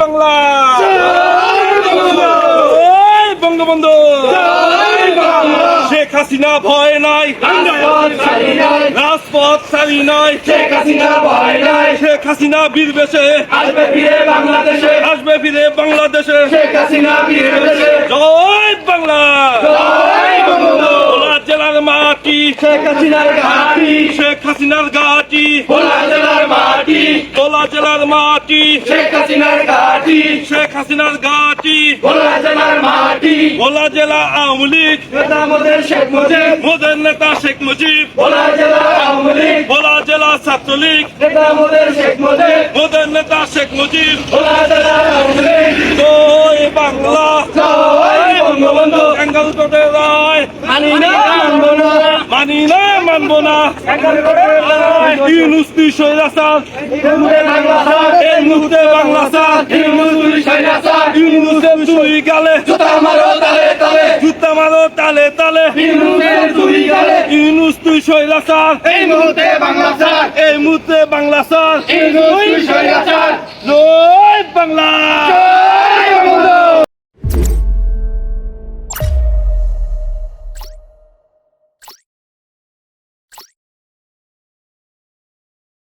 বাংলা। বঙ্গবন্ধু। শেখ হাসিনা ভয় নাই। রাজপথ ছাড়ি নাই। শেখ হাসিনা ভয় নাই শেখ হাসিনা বীর বেশে। আসবে ফিরে বাংলাদেশে। আসবে ফিরে বাংলাদেশে শেখ হাসিনা ফিরে এসেছে জয় বাংলা। জেলার মাটি। শেখ হাসিনার ঘাটি। শেখ হাসিনার ঘাটি ভোলা জেলার মাটি। জেলার মাটি। শেখ হাসিনার ঘাটি শেখ হাসিনার ঘাটি। ভোলা জেলার মাটি। ভোলা জেলা আওয়ামী লীগ। নেতা মোদের শেখ মুজিব। মোদের নেতা শেখ মুজিব। ভোলা জেলা আওয়ামী লীগ। ভোলা জেলা ছাত্রলীগ। নেতা মোদের শেখ মুজিব। মোদের নেতা শেখ মুজিব। ভোলা জেলা আওয়ামী লীগ। জয় বাংলা। জয় বঙ্গবন্ধু। বেঙ্গল কোটে রায়। মানি না মানবো না। মানি না মানব না। একার করে লড়াই। ইউনুস দুই হিন্দুদের এই মুহূর্তে বাংলা স্যার হিন্দু দুই সৈন্য স্যার ইউনুসের গালে জুতা মারো তালে তালে। জুতা মারো তালে তালে। হিন্দুদের দুই গালে ইউনুস স্বৈরাচার এই মুহূর্তে বাংলা স্যার। এই মুহূর্তে বাংলা স্যার। হিন্দু তুই বাংলা